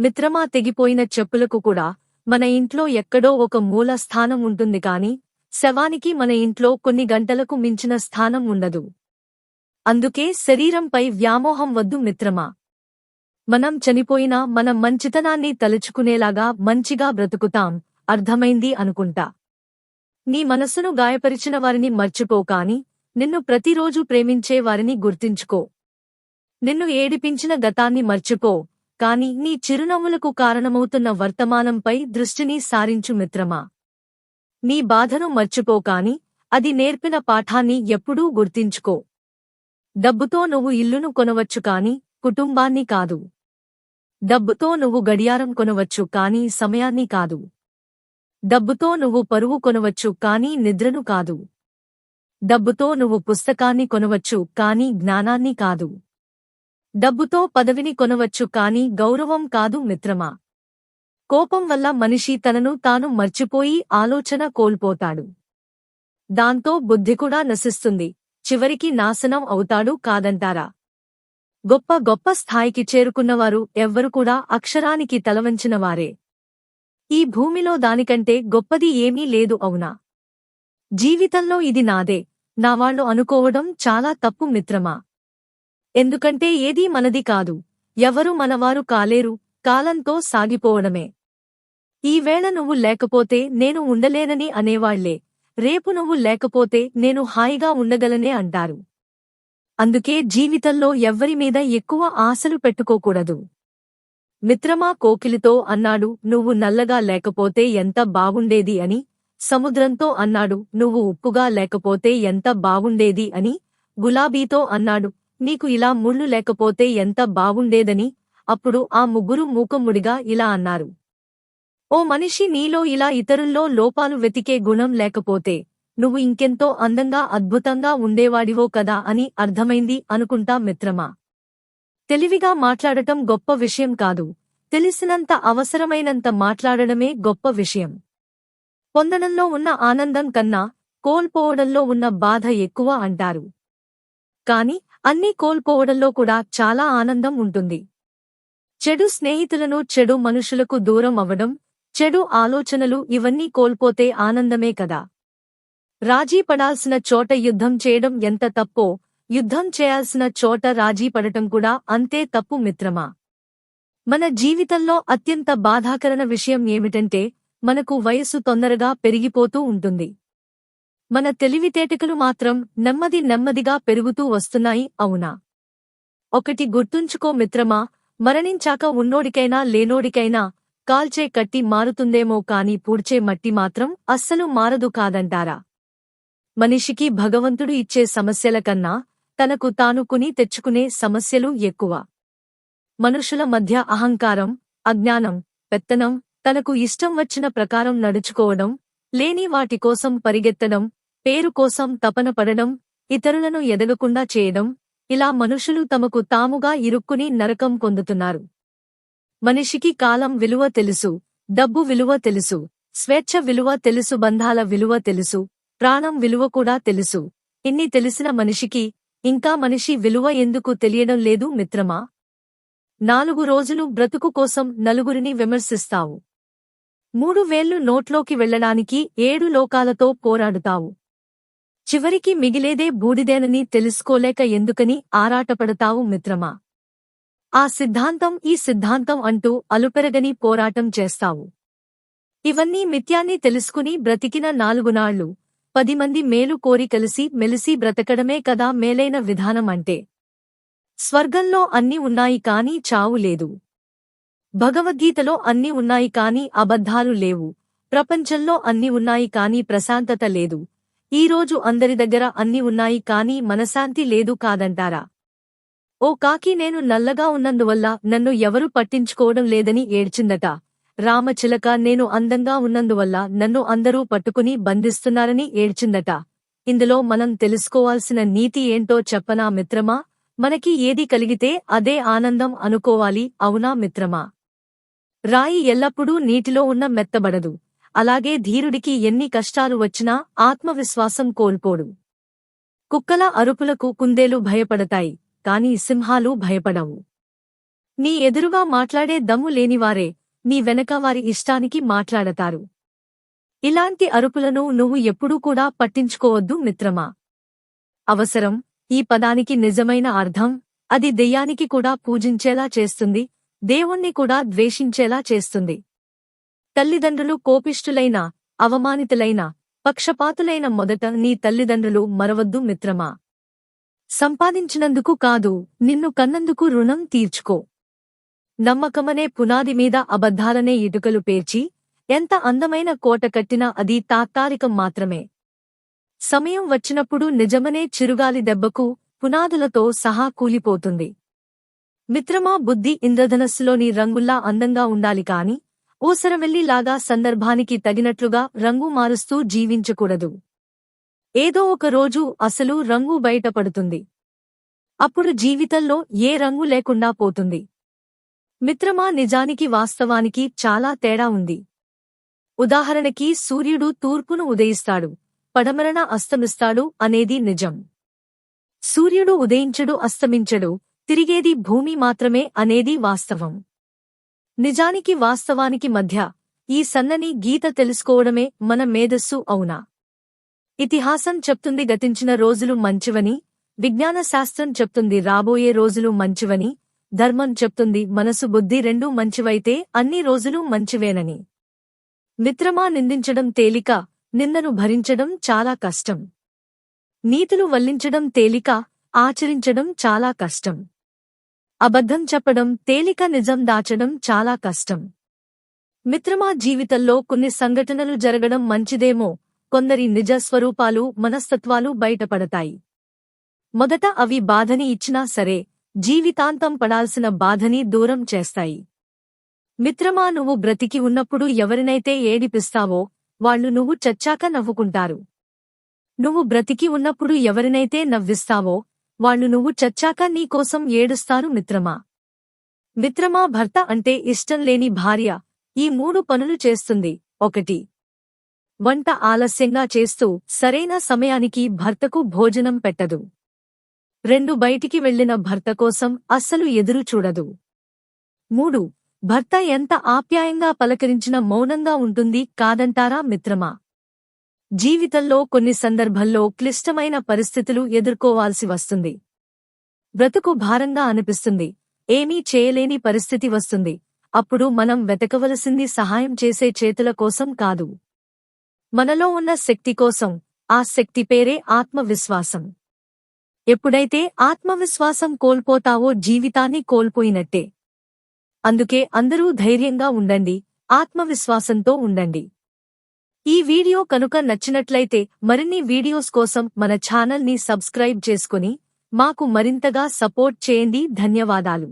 మిత్రమా తెగిపోయిన చెప్పులకు కూడా మన ఇంట్లో ఎక్కడో ఒక మూల స్థానం ఉంటుంది కాని శవానికి మన ఇంట్లో కొన్ని గంటలకు మించిన స్థానం ఉండదు. అందుకే శరీరంపై వ్యామోహం వద్దు మిత్రమా. మనం చనిపోయినా మనం మంచితనాన్ని తలుచుకునేలాగా మంచిగా బ్రతుకుతాం అర్థమైంది అనుకుంటా. నీ మనసును గాయపరిచిన వారిని మర్చిపో కాని నిన్ను ప్రతిరోజు ప్రేమించే వారిని గుర్తించుకో. నిన్ను ఏడిపించిన గతాన్ని మర్చిపో కాని నీ చిరునవ్వులకు కారణమవుతున్న వర్తమానంపై దృష్టిని సారించు మిత్రమా. నీ బాధను మర్చిపోకాని అది నేర్పిన పాఠాన్ని ఎప్పుడూ గుర్తించుకో. డబ్బుతో నువ్వు ఇల్లును కొనవచ్చు కాని కుటుంబాన్ని కాదు. డబ్బుతో నువ్వు గడియారం కొనవచ్చు కాని సమయాన్ని కాదు. డబ్బుతో నువ్వు పరువు కొనవచ్చు కాని నిద్రను కాదు. డబ్బుతో నువ్వు పుస్తకాన్ని కొనవచ్చు కాని జ్ఞానాన్ని కాదు. డబ్బుతో పదవిని కొనవచ్చు కాని గౌరవం కాదు మిత్రమా? కోపం వల్ల మనిషి తనను తాను మర్చిపోయి ఆలోచన కోల్పోతాడు. దాంతో బుద్ధి కూడా నశిస్తుంది. చివరికి నాశనం అవుతాడు కాదంటారా? గొప్ప గొప్ప స్థాయికి చేరుకున్నవారు ఎవ్వరు కూడా అక్షరానికి తలవంచినవారే. ఈ భూమిలో దానికంటే గొప్పది ఏమీ లేదు అవునా? జీవితంలో ఇది నాదే. నావాళ్ళు అనుకోవడం చాలా తప్పు మిత్రమా? ఎందుకంటే ఏదీ మనది కాదు. ఎవరు మనవారు కాలేరు కాలంతో సాగిపోవడమే. ఈవేళ నువ్వు లేకపోతే నేను ఉండలేనని అనేవాళ్ళే. రేపు నువ్వు లేకపోతే నేను హాయిగా ఉండగలనే అంటారు. అందుకే జీవితంలో ఎవ్వరి మీద ఎక్కువ ఆశలు పెట్టుకోకూడదు. మిత్రమా కోకిలితో అన్నాడు నువ్వు నల్లగా లేకపోతే ఎంత బాగుండేది అని? సముద్రంతో అన్నాడు నువ్వు ఉప్పుగా లేకపోతే ఎంత బాగుండేది అని? గులాబీతో అన్నాడు నీకు ఇలా ముళ్ళు లేకపోతే ఎంత బాగుండేదని అప్పుడు ఆ ముగ్గురు మూకమ్ముడిగా ఇలా అన్నారు. ఓ మనిషి నీలో ఇలా ఇతరుల్లో లోపాలు వెతికే గుణం లేకపోతే నువ్వు ఇంకెంతో అందంగా అద్భుతంగా ఉండేవాడివో కదా అని అర్థమైంది అనుకుంటా మిత్రమా? తెలివిగా మాట్లాడటం గొప్ప విషయం కాదు. తెలిసినంత అవసరమైనంత మాట్లాడడమే గొప్ప విషయం. పొందడంలో ఉన్న ఆనందం కన్నా కోల్పోవడంలో ఉన్న బాధ ఎక్కువ అంటారు. కాని అన్నీ కోల్పోవడంలో కూడా చాలా ఆనందం ఉంటుంది. చెడు స్నేహితులను చెడు మనుషులకు దూరం అవ్వడం చెడు ఆలోచనలు ఇవన్నీ కోల్పోతే ఆనందమే కదా. రాజీ పడాల్సిన చోట యుద్ధం చేయడం ఎంత తప్పో యుద్ధం చేయాల్సిన చోట రాజీ పడటం కూడా అంతే తప్పు మిత్రమా? మన జీవితంలో అత్యంత బాధాకరణ విషయం ఏమిటంటే మనకు వయస్సు తొందరగా పెరిగిపోతూ ఉంటుంది. మన తెలివితేటకలు మాత్రం నెమ్మది నెమ్మదిగా పెరుగుతూ వస్తున్నాయి అవునా? ఒకటి గుర్తుంచుకో మిత్రమా మరణించాక ఉన్నోడికైనా లేనోడికైనా కాల్చే కట్టి మారుతుందేమో కాని పూడ్చే మట్టి మాత్రం అస్సలు మారదు కాదంటారా? మనిషికి భగవంతుడు ఇచ్చే సమస్యల కన్నా తనకు తాను కొని తెచ్చుకునే సమస్యలు ఎక్కువ. మనుషుల మధ్య అహంకారం అజ్ఞానం పెత్తనం తనకు ఇష్టం వచ్చిన ప్రకారం నడుచుకోవడం లేని వాటి కోసం పరిగెత్తడం పేరు కోసం తపన పడడం ఇతరులను ఎదగకుండా చేయడం ఇలా మనుషులు తమకు తాముగా ఇరుక్కుని నరకం పొందుతున్నారు. మనిషికి కాలం విలువ తెలుసు డబ్బు విలువ తెలుసు స్వేచ్ఛ విలువ తెలుసు బంధాల విలువ తెలుసు ప్రాణం విలువ కూడా తెలుసు. ఇన్ని తెలిసిన మనిషికి ఇంకా మనిషి విలువ ఎందుకు తెలియడం లేదు మిత్రమా? నాలుగు రోజులు బ్రతుకు కోసం నలుగురిని విమర్శిస్తావు. మూడు వేళ్ళు నోట్లోకి వెళ్ళడానికి ఏడు లోకాలతో పోరాడుతావు. చివరికి మిగిలేదే బూడిదేనని తెలుసుకోలేక ఎందుకని ఆరాటపడతావు మిత్రమా? ఆ సిద్ధాంతం ఈ సిద్ధాంతం అంటూ అలుపెరగని పోరాటం చేస్తావు. ఇవన్నీ మిథ్యాన్ని తెలుసుకుని బ్రతికిన నాలుగునాళ్ళు పది మంది మేలు కోరి కలిసి మెలిసి బ్రతకడమే కదా మేలైన విధానం అంటే. స్వర్గంలో అన్ని ఉన్నాయి కాని చావు లేదు. భగవద్గీతలో అన్ని ఉన్నాయి కాని అబద్ధాలు లేవు. ప్రపంచంలో అన్ని ఉన్నాయి కాని ప్రశాంతత లేదు. ఈరోజు అందరి దగ్గర అన్ని ఉన్నాయి కాని మనశాంతి లేదు కాదంటారా? ఓ కాకి నేను నల్లగా ఉన్నందువల్ల నన్ను ఎవరు పట్టించుకోవడం లేదని ఏడ్చిందట. రామచిలక నేను అందంగా ఉన్నందువల్ల నన్ను అందరూ పట్టుకుని బంధిస్తున్నారని ఏడ్చిందట. ఇందులో మనం తెలుసుకోవాల్సిన నీతి ఏంటో చెప్పనా మిత్రమా? మనకి ఏది కలిగితే అదే ఆనందం అనుకోవాలి అవునా మిత్రమా? రాయి ఎల్లప్పుడూ నీటిలో ఉన్న మెత్తబడదు. అలాగే ధీరుడికి ఎన్ని కష్టాలు వచ్చినా ఆత్మవిశ్వాసం కోల్పోడు. కుక్కల అరుపులకు కుందేలు భయపడతాయి కాని సింహాలు భయపడవు. నీ ఎదురుగా మాట్లాడే దమ్ము లేనివారే నీ వెనక వారి ఇష్టానికి మాట్లాడతారు. ఇలాంటి అరుపులను నువ్వు ఎప్పుడూ కూడా పట్టించుకోవద్దు మిత్రమా? అవసరం ఈ పదానికి నిజమైన అర్థం అది దెయ్యానికి కూడా పూజించేలా చేస్తుంది దేవుణ్ణి కూడా ద్వేషించేలా చేస్తుంది. తల్లిదండ్రులు కోపిష్ఠులైన అవమానితులైన పక్షపాతులైన మొదట నీ తల్లిదండ్రులు మరవద్దు మిత్రమా? సంపాదించినందుకు కాదు నిన్ను కన్నందుకు రుణం తీర్చుకో. నమ్మకమనే పునాది మీద అబద్ధాలనే ఇటుకలు పేర్చి ఎంత అందమైన కోట కట్టినా అది తాత్కాలికం మాత్రమే. సమయం వచ్చినప్పుడు నిజమనే చిరుగాలి దెబ్బకు పునాదులతో సహా కూలిపోతుంది. మిత్రమా బుద్ధి ఇంద్రధనస్సులోని రంగుల్లా అందంగా ఉండాలి కాని ఊసరవెల్లిలాగా సందర్భానికి తగినట్లుగా రంగు మారుస్తూ జీవించకూడదు. ఏదో ఒక రోజు అసలు రంగు బయటపడుతుంది. అప్పుడు జీవితంలో ఏ రంగు లేకుండా పోతుంది. మిత్రమా నిజానికి వాస్తవానికి చాలా తేడా ఉంది. ఉదాహరణకి సూర్యుడు తూర్పును ఉదయిస్తాడు పడమరన అస్తమిస్తాడు అనేది నిజం. సూర్యుడు ఉదయించడు అస్తమించడు తిరిగేది భూమి మాత్రమే అనేది వాస్తవం. నిజానికి వాస్తవానికి మధ్య ఈ సన్నని గీత తెలుసుకోవడమే మన మేధస్సు అవునా? ఇతిహాసం చెప్తుంది గతించిన రోజులు మంచివని విజ్ఞాన శాస్త్రం చెప్తుంది రాబోయే రోజులు మంచివని ధర్మం చెప్తుంది మనసు బుద్ధి రెండూ మంచివైతే అన్ని రోజులు మంచివేనని. మిత్రమా నిందించడం తేలిక నిందను భరించడం చాలా కష్టం. నీతులు వల్లించడం తేలిక ఆచరించడం చాలా కష్టం. అబద్ధం చెప్పడం తేలిక నిజం దాచడం చాలా కష్టం. మిత్రమా జీవితంలో కొన్ని సంఘటనలు జరగడం మంచిదేమో కొందరి నిజ స్వరూపాలు మనస్తత్వాలు బయటపడతాయి. మొదట అవి బాధని ఇచ్చినా సరే జీవితాంతం పడాల్సిన బాధని దూరం చేస్తాయి. మిత్రమా నువ్వు బ్రతికి ఉన్నప్పుడు ఎవరినైతే ఏడిపిస్తావో వాళ్ళు నువ్వు చచ్చాక నవ్వుకుంటారు. నువ్వు బ్రతికి ఉన్నప్పుడు ఎవరినైతే నవ్విస్తావో వాళ్ళు నువ్వు చచ్చాక నీకోసం ఏడుస్తారు మిత్రమా? మిత్రమా భర్త అంటే ఇష్టం లేని భార్య. ఈ మూడు పనులు చేస్తుంది. ఒకటి. వంట ఆలస్యంగా చేస్తూ సరైన సమయానికి భర్తకు భోజనం పెట్టదు. రెండు. బయటికి వెళ్ళిన భర్త కోసం అస్సలు ఎదురు చూడదు. మూడు. భర్త ఎంత ఆప్యాయంగా పలకరించిన మౌనంగా ఉంటుంది కాదంటారా మిత్రమా? జీవితంలో కొన్ని సందర్భంలో క్లిష్టమైన పరిస్థితులు ఎదుర్కోవాల్సి వస్తుంది. బ్రతుకు భారంగా అనిపిస్తుంది. ఏమీ చేయలేని పరిస్థితి వస్తుంది. అప్పుడు మనం వెతకవలసింది సహాయం చేసే చేతుల కోసం కాదు. మనలో ఉన్న శక్తి కోసం. ఆ శక్తి పేరే ఆత్మవిశ్వాసం. ఎప్పుడైతే ఆత్మవిశ్వాసం కోల్పోతావో జీవితాన్ని కోల్పోయినట్టే. అందుకే అందరూ ధైర్యంగా ఉండండి. ఆత్మవిశ్వాసంతో ఉండండి. ఈ వీడియో కనుక నచ్చినట్లయితే మరిన్ని వీడియోస్ కోసం మన ఛానల్ని సబ్స్క్రైబ్ చేసుకుని మాకు మరింతగా సపోర్ట్ చేయండి. ధన్యవాదాలు.